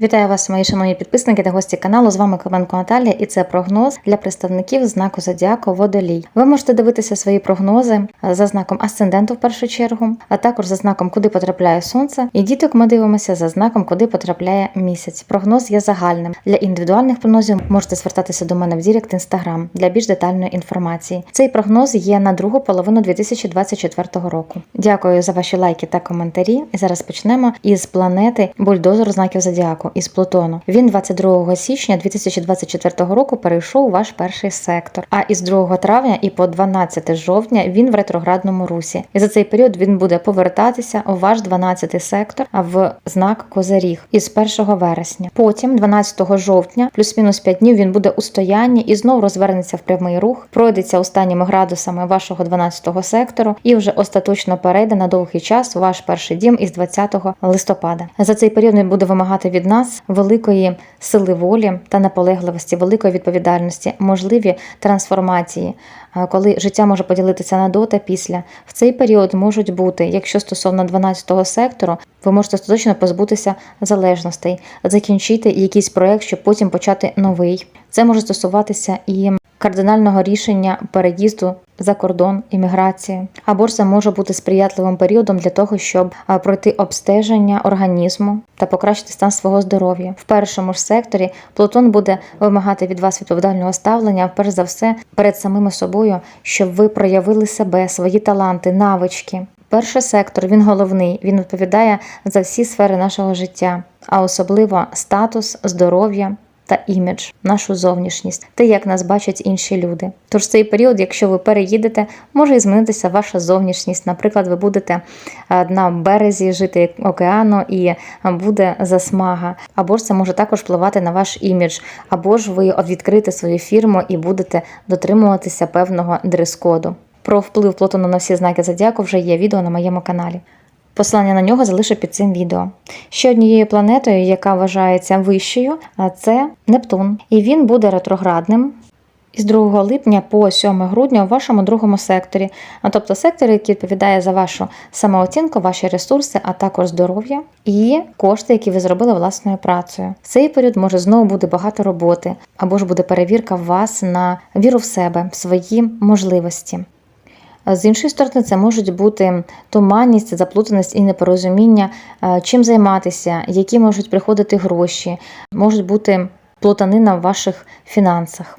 Вітаю вас, мої шановні підписники та гості каналу. З вами Клименко Наталія, і це прогноз для представників знаку Зодіаку Водолій. Ви можете дивитися свої прогнози за знаком асценденту в першу чергу, а також за знаком, куди потрапляє сонце. І діток ми дивимося за знаком, куди потрапляє місяць. Прогноз є загальним. Для індивідуальних прогнозів можете звертатися до мене в Дірект Інстаграм для більш детальної інформації. Цей прогноз є на другу половину 2024 року. Дякую за ваші лайки та коментарі. І зараз почнемо із планети бульдозер знаків Зодіаку із Плутону. Він 22 січня 2024 року перейшов у ваш перший сектор. А із 2 травня і по 12 жовтня він в ретроградному русі. І за цей період він буде повертатися у ваш 12 сектор в знак Козаріг із 1 вересня. Потім, 12 жовтня, плюс-мінус 5 днів, він буде у стоянні і знову розвернеться в прямий рух, пройдеться останніми градусами вашого 12 сектору і вже остаточно перейде на довгий час у ваш перший дім із 20 листопада. За цей період він буде вимагати від нас великої сили волі та наполегливості, великої відповідальності, можливі трансформації, е, коли життя може поділитися на до та після. В цей період можуть бути, якщо стосовно 12-го сектору, ви можете остаточно позбутися залежностей, закінчити якийсь проект, щоб потім почати новий. Це може стосуватися і кардинального рішення переїзду за кордон імміграції. Або це може бути сприятливим періодом для того, щоб пройти обстеження організму та покращити стан свого здоров'я. В першому ж секторі Плутон буде вимагати від вас відповідального ставлення, перш за все, перед самими собою, щоб ви проявили себе, свої таланти, навички. Перший сектор він головний, він відповідає за всі сфери нашого життя, а особливо статус, здоров'я та імідж, нашу зовнішність, те, як нас бачать інші люди. Тож цей період, якщо ви переїдете, може і змінитися ваша зовнішність. Наприклад, ви будете е, на березі жити океану і буде засмага, або ж це може також впливати на ваш імідж, або ж ви відкрите свою фірму і будете дотримуватися певного дрес-коду. Про вплив Плутону на всі знаки зодіаку вже є відео на моєму каналі. Посилання на нього залишу під цим відео. Ще однією планетою, яка вважається вищою, це Нептун. І він буде ретроградним із 2 липня по 7 грудня у вашому другому секторі, тобто сектор, який відповідає за вашу самооцінку, ваші ресурси, а також здоров'я і кошти, які ви зробили власною працею. В цей період може знову бути багато роботи, або ж буде перевірка вас на віру в себе, в свої можливості. З іншої сторони, це можуть бути туманність, заплутаність і непорозуміння, е, чим займатися, які можуть приходити гроші, можуть бути плутанина в ваших фінансах.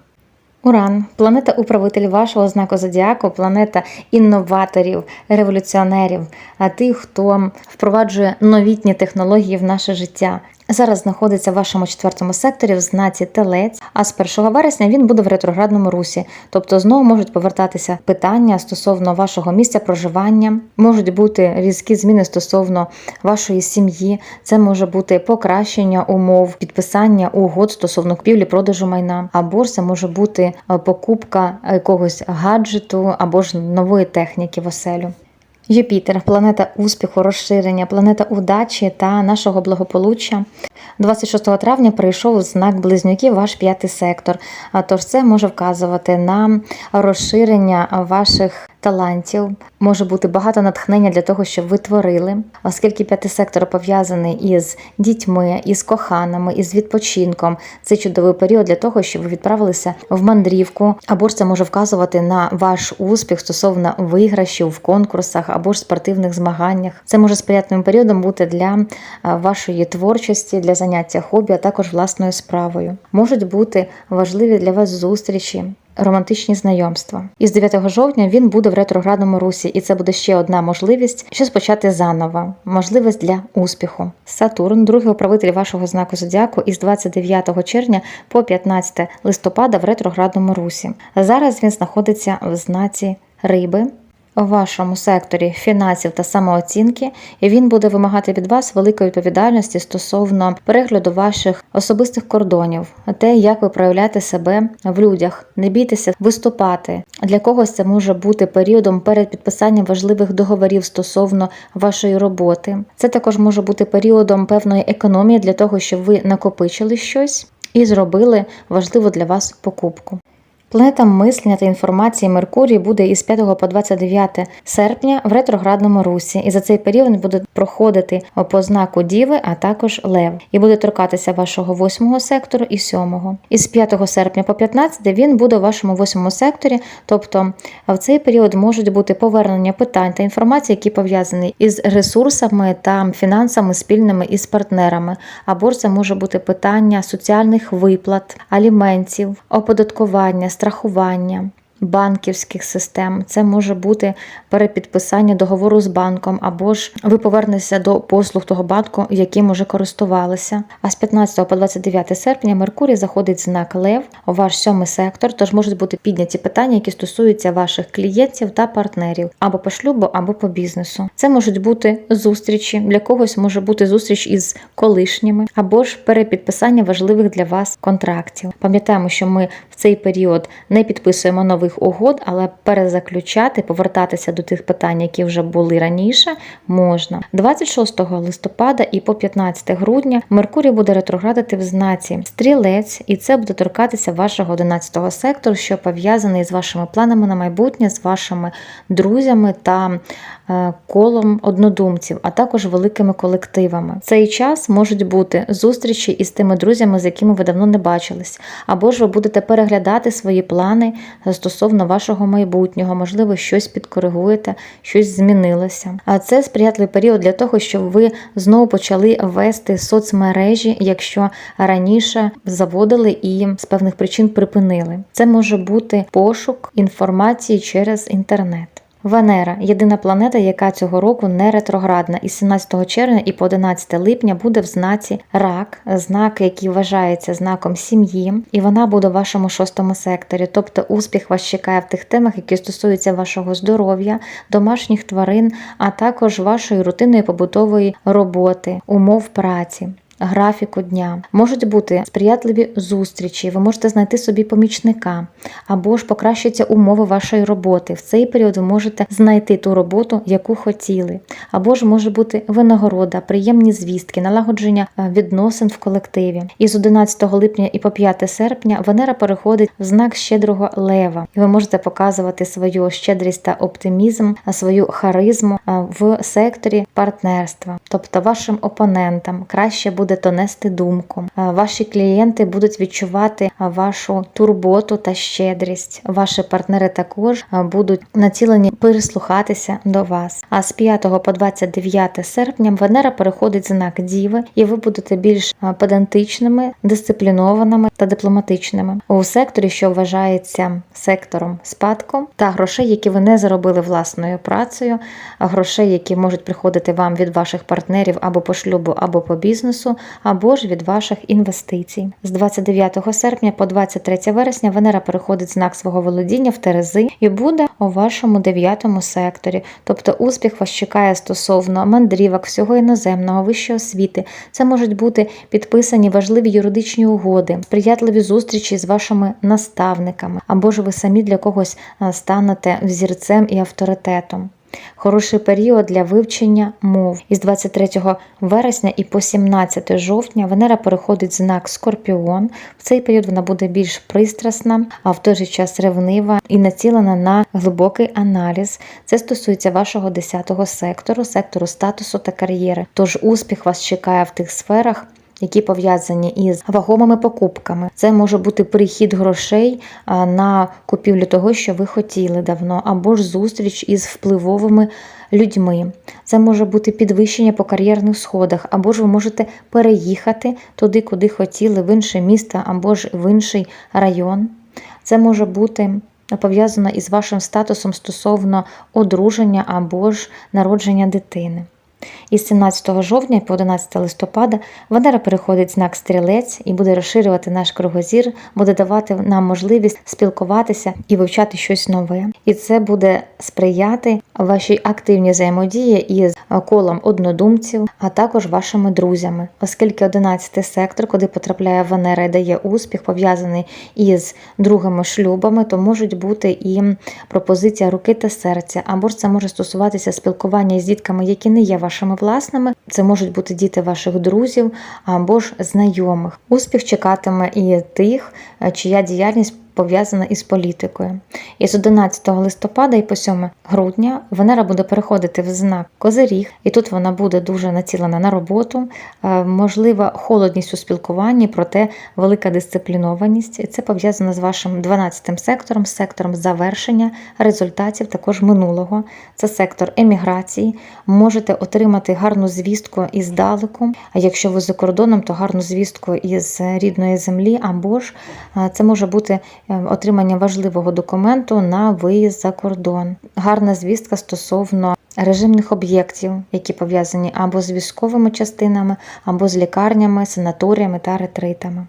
Уран, планета управитель вашого знаку зодіаку, планета інноваторів, революціонерів, а тих, хто впроваджує новітні технології в наше життя. Зараз знаходиться в вашому четвертому секторі в знаці Телець, а з 1 вересня він буде в ретроградному русі, тобто знову можуть повертатися питання стосовно вашого місця проживання, можуть бути різкі зміни стосовно вашої сім'ї. Це може бути покращення умов, підписання угод стосовно купівлі продажу майна, або це може бути е, покупка якогось гаджету або ж нової техніки в оселю. Юпітер, планета успіху, розширення, планета удачі та нашого благополуччя. 26 травня прийшов знак близнюків ваш п'ятий сектор. А тож це може вказувати на розширення ваших талантів. Може бути багато натхнення для того, щоб ви творили, оскільки п'ятий сектор пов'язаний із дітьми, із коханими, із відпочинком. Це чудовий період для того, щоб ви відправилися в мандрівку, або ж це може вказувати на ваш успіх стосовно виграшів в конкурсах або ж спортивних змаганнях. Це може сприятливим періодом бути для е, вашої творчості, для заняття хобі, а також власною справою. Можуть бути важливі для вас зустрічі. Романтичні знайомства. Із 9 жовтня він буде в ретроградному русі, і це буде ще одна можливість, щось почати заново, можливість для успіху. Сатурн, другий управитель вашого знаку зодіаку, із 29 червня по 15 листопада в ретроградному русі. Зараз він знаходиться в знаці риби у вашому секторі фінансів та самооцінки, і він буде вимагати від вас великої відповідальності стосовно перегляду ваших особистих кордонів, те, як ви проявляєте себе в людях. Не бійтеся виступати. Для когось це може бути періодом перед підписанням важливих договорів стосовно вашої роботи. Це також може бути періодом певної економії для того, щоб ви накопичили щось і зробили важливу для вас покупку. Планета мислення та інформації Меркурій буде із 5 по 29 серпня в ретроградному русі, і за цей період він буде проходити по знаку Діви, а також Лев, і буде торкатися вашого восьмого сектору і сьомого. Із 5 серпня по 15 він буде у вашому восьмому секторі, тобто в цей період можуть бути повернення питань та інформації, які пов'язані із ресурсами та фінансами спільними із партнерами, або це може бути питання соціальних виплат, аліментів, оподаткування, страхування. Банківських систем це може бути перепідписання договору з банком, або ж ви повернетеся до послуг того банку, яким уже користувалися. А з 15 по 29 серпня Меркурій заходить знак Лев у ваш сьомий сектор, тож можуть бути підняті питання, які стосуються ваших клієнтів та партнерів або по шлюбу, або по бізнесу. Це можуть бути зустрічі для когось може бути зустріч із колишніми, або ж перепідписання важливих для вас контрактів. Пам'ятаємо, що ми в цей період не підписуємо нових угод, але перезаключати, повертатися до тих питань, які вже були раніше, можна. 26 листопада і по 15 грудня Меркурій буде ретроградити в знаці стрілець, і це буде торкатися вашого 11 сектору, що пов'язаний з вашими планами на майбутнє, з вашими друзями та колом однодумців, а також великими колективами. В цей час можуть бути зустрічі із тими друзями, з якими ви давно не бачились, або ж ви будете переглядати свої плани стосовно вашого майбутнього, можливо, щось підкоригуєте, щось змінилося. А це сприятливий період для того, щоб ви знову почали вести соцмережі, якщо раніше заводили і з певних причин припинили. Це може бути пошук інформації через інтернет. Венера єдина планета, яка цього року не ретроградна, із 17 червня і по 11 липня буде в знаці рак, знак, який вважається знаком сім'ї, і вона буде в вашому шостому секторі. Тобто успіх вас чекає в тих темах, які стосуються вашого здоров'я, домашніх тварин, а також вашої рутинної побутової роботи, умов праці. Графіку дня можуть бути сприятливі зустрічі, ви можете знайти собі помічника, або ж покращаться умови вашої роботи. В цей період ви можете знайти ту роботу, яку хотіли, або ж може бути винагорода, приємні звістки, налагодження е, відносин в колективі. І з 11 липня і по 5 серпня Венера переходить в знак щедрого лева, і ви можете показувати свою щедрість та оптимізм, свою харизму е, в секторі партнерства, тобто вашим опонентам краще буде будете нести думку. Ваші клієнти будуть відчувати вашу турботу та щедрість. Ваші партнери також будуть націлені прислухатися до вас. А з 5 по 29 серпня Венера переходить знак Діви, і ви будете більш педантичними, дисциплінованими та дипломатичними у секторі, що вважається сектором спадку та грошей, які ви не заробили власною працею, грошей, які можуть приходити вам від ваших партнерів або по шлюбу, або по бізнесу або ж від ваших інвестицій. З 29 серпня по 23 вересня Венера переходить знак свого володіння в Терези і буде у вашому дев'ятому секторі. Тобто успіх вас чекає стосовно мандрівок, всього іноземного, вищої освіти. Це можуть бути підписані важливі юридичні угоди, сприятливі зустрічі з вашими наставниками, або ж ви самі для когось станете взірцем і авторитетом. Хороший період для вивчення мов. Із 23 вересня і по 17 жовтня Венера переходить знак Скорпіон. В цей період вона буде більш пристрасна, а в той же час ревнива і націлена на глибокий аналіз. Це стосується вашого 10-го сектору, сектору статусу та кар'єри. Тож успіх вас чекає в тих сферах які пов'язані із вагомими покупками. Це може бути прихід грошей на купівлю того, що ви хотіли давно, або ж зустріч із впливовими людьми. Це може бути підвищення по кар'єрних сходах, або ж ви можете переїхати туди, куди хотіли, в інше місто, або ж в інший район. Це може бути. Пов'язано із вашим статусом стосовно одруження або ж народження дитини. Із 17 жовтня по 11 листопада Венера переходить знак стрілець і буде розширювати наш кругозір, буде давати нам можливість спілкуватися і вивчати щось нове. І це буде сприяти вашій активній взаємодії із колом однодумців, а також вашими друзями, оскільки 11 сектор, куди потрапляє Венера і дає успіх, пов'язаний із другими шлюбами, то можуть бути і пропозиція руки та серця, або ж це може стосуватися спілкування з дітками, які не є вашими власними. Це можуть бути діти ваших друзів або ж знайомих. Успіх чекатиме і тих, чия діяльність пов'язана із політикою. І з 11 листопада і по 7 грудня Венера буде переходити в знак Козиріг, і тут вона буде дуже націлена на роботу, е, можлива холодність у спілкуванні, проте велика дисциплінованість. І це пов'язано з вашим 12 сектором, сектором завершення результатів також минулого. Це сектор еміграції. Можете отримати гарну звістку із далеку. А якщо ви за кордоном, то гарну звістку із рідної землі, або ж е, це може бути отримання важливого документу на виїзд за кордон. Гарна звістка стосовно режимних об'єктів, які пов'язані або з військовими частинами, або з лікарнями, санаторіями та ретритами.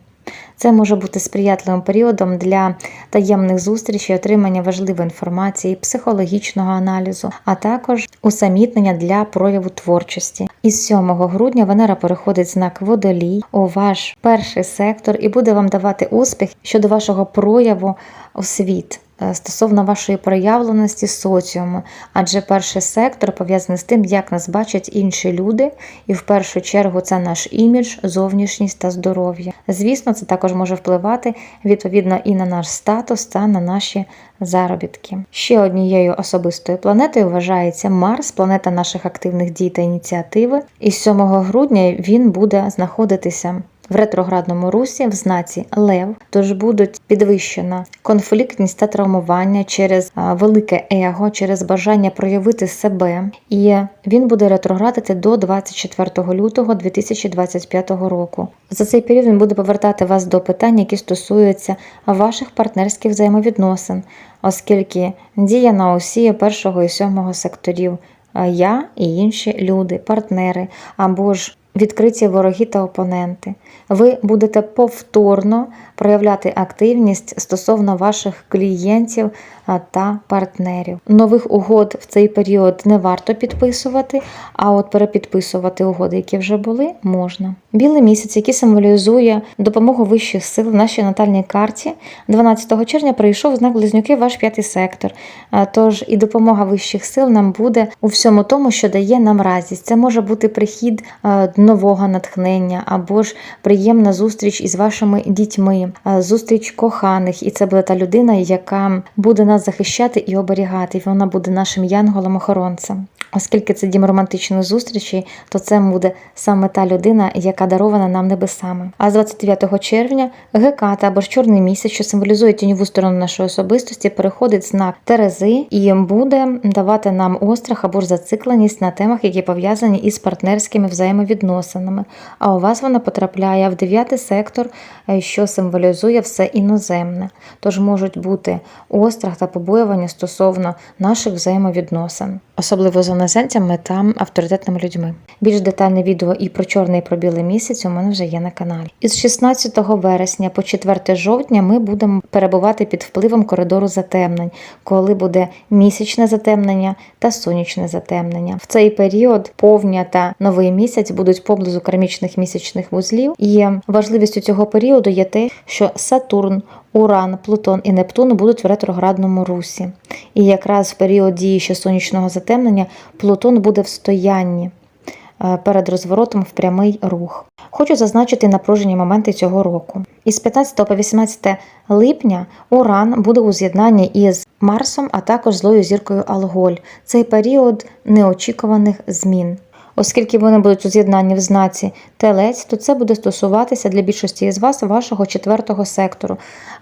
Це може бути сприятливим періодом для таємних зустрічей, отримання важливої інформації, психологічного аналізу, а також усамітнення для прояву творчості. Із 7 грудня Венера переходить знак водолій у ваш перший сектор і буде вам давати успіх щодо вашого прояву у світ. е, Стосовно вашої проявленості соціуму, адже перший сектор пов'язаний з тим, як нас бачать інші люди, і в першу чергу це наш імідж, зовнішність та здоров'я. Звісно, це також може впливати відповідно і на наш статус та на наші заробітки. Ще однією особистою планетою вважається Марс, планета наших активних дій та ініціативи. І 7 грудня він буде знаходитися. В ретроградному русі в знаці Лев, тож будуть підвищена конфліктність та травмування через велике его, через бажання проявити себе, і він буде ретроградити до 24 лютого 2025 року. За цей період він буде повертати вас до питань, які стосуються ваших партнерських взаємовідносин, оскільки діє на осі першого і сьомого секторів. Я і інші люди, партнери або ж відкриті вороги та опоненти. Ви будете повторно проявляти активність стосовно ваших клієнтів та партнерів. Нових угод в цей період не варто підписувати, а от перепідписувати угоди, які вже були, можна. Білий місяць, який символізує допомогу вищих сил в нашій натальній карті, 12 червня прийшов знак Близнюки ваш п'ятий сектор. Тож і допомога вищих сил нам буде у всьому тому, що дає нам радість. Це може бути прихід а, нового натхнення або ж приємна зустріч із вашими дітьми, зустріч коханих, і це буде та людина, яка буде нас захищати і оберігати. І вона буде нашим янголом-охоронцем. Оскільки це дім романтичної зустрічі, то це буде саме та людина, яка дарована нам небесами. А з 29 червня Геката або ж чорний місяць, що символізує тіньову сторону нашої особистості, переходить знак Терези і буде давати нам острах або ж зацикленість на темах, які пов'язані із партнерськими взаємовідносинами. А у вас вона потрапляє в дев'ятий сектор, е, що символізує все іноземне. Тож можуть бути острах та побоювання стосовно наших взаємовідносин, особливо з іноземцями та авторитетними людьми. Більш детальне відео і про чорний і про білий місяць у мене вже є на каналі. Із 16 вересня по 4 жовтня ми будемо перебувати під впливом коридору затемнень, коли буде місячне затемнення та сонячне затемнення. В цей період повня та новий місяць будуть поблизу кармічних місячних вузлів. І важливістю цього періоду є те, що Сатурн, Уран, Плутон і Нептун будуть в ретроградному русі. І якраз в період дії ще сонячного затемнення Плутон буде в стоянні е, перед розворотом в прямий рух. Хочу зазначити напружені моменти цього року. Із 15 по 18 липня Уран буде у з'єднанні із Марсом, а також злою зіркою Алголь. Цей період неочікуваних змін. Оскільки вони будуть у з'єднанні в знаці телець, то це буде стосуватися для більшості із вас вашого четвертого сектору.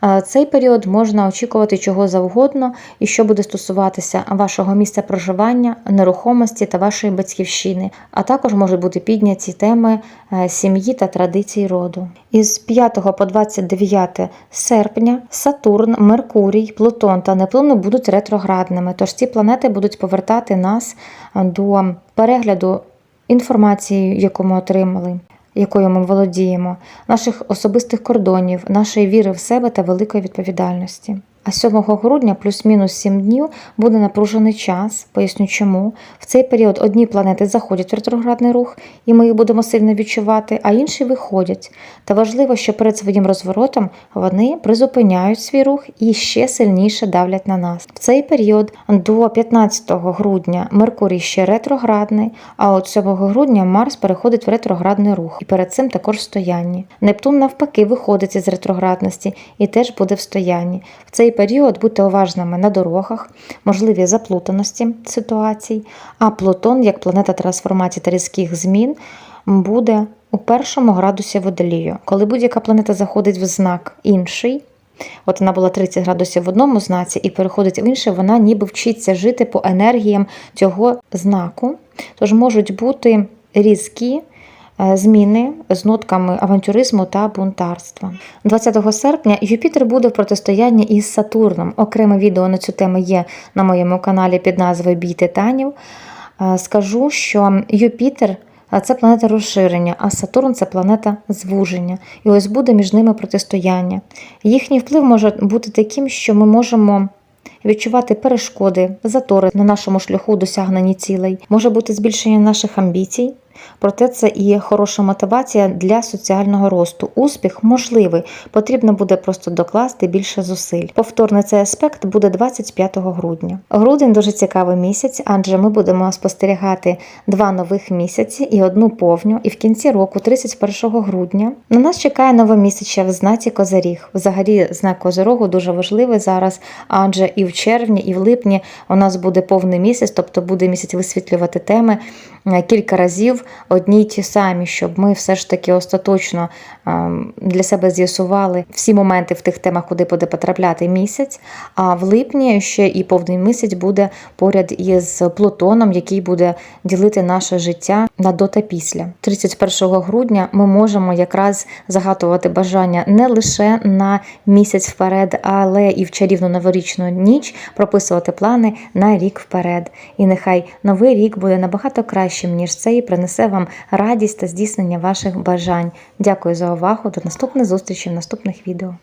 Е, Цей період можна очікувати чого завгодно, і що буде стосуватися вашого місця проживання, нерухомості та вашої батьківщини, а також можуть бути підняті теми е, сім'ї та традицій роду. Із 5 по 29 серпня Сатурн, Меркурій, Плутон та Нептун будуть ретроградними, тож ці планети будуть повертати нас е, до перегляду інформації, яку ми отримали, якою ми володіємо, наших особистих кордонів, нашої віри в себе та великої відповідальності. А 7 грудня плюс-мінус 7 днів буде напружений час. Поясню чому. В цей період одні планети заходять в ретроградний рух, і ми їх будемо сильно відчувати, а інші виходять. Та важливо, що перед своїм розворотом вони призупиняють свій рух і ще сильніше давлять на нас. В цей період до 15 грудня Меркурій ще ретроградний, а от 7 грудня Марс переходить в ретроградний рух, і перед цим також в стоянні. Нептун навпаки виходить із ретроградності і теж буде в стоянні. В цей період будьте уважними на дорогах, можливі заплутаності ситуацій. А Плутон, як планета трансформації та різких змін, буде у першому градусі водолію. Коли будь-яка планета заходить в знак інший. От вона була 30 градусів в одному знаці і переходить в інший, вона ніби вчиться жити по енергіям цього знаку. Тож можуть бути різкі зміни з нотками авантюризму та бунтарства. 20 серпня Юпітер буде в протистоянні із Сатурном. Окреме відео на цю тему є на моєму каналі під назвою Бій титанів. Е, Скажу, що Юпітер це планета розширення, а Сатурн це планета звуження. І ось буде між ними протистояння. Їхній вплив може бути таким, що ми можемо відчувати перешкоди, затори на нашому шляху досягненні цілей, може бути збільшення наших амбіцій. Проте це і хороша мотивація для соціального росту. Успіх можливий, потрібно буде просто докласти більше зусиль. Повторний цей аспект буде 25 грудня. Грудень дуже цікавий місяць, адже ми будемо спостерігати два нових місяці і одну повню. І в кінці року, 31 грудня, на нас чекає нове місяця в знаці Козиріг. Взагалі, знак Козирогу дуже важливий зараз, адже і в червні, і в липні. У нас буде повний місяць, тобто буде місяць висвітлювати теми кілька разів одні й ті самі, щоб ми все ж таки остаточно ем, для себе з'ясували всі моменти в тих темах, куди буде потрапляти місяць. А в липні ще і повний місяць буде поряд із Плутоном, який буде ділити наше життя на до та після. 31 грудня ми можемо якраз загадувати бажання не лише на місяць вперед, але і в чарівну новорічну ніч прописувати плани на рік вперед. І нехай новий рік буде набагато кращим, ніж це, і принесе вам радість та здійснення ваших бажань. Дякую за увагу. До наступних зустрічей в наступних відео.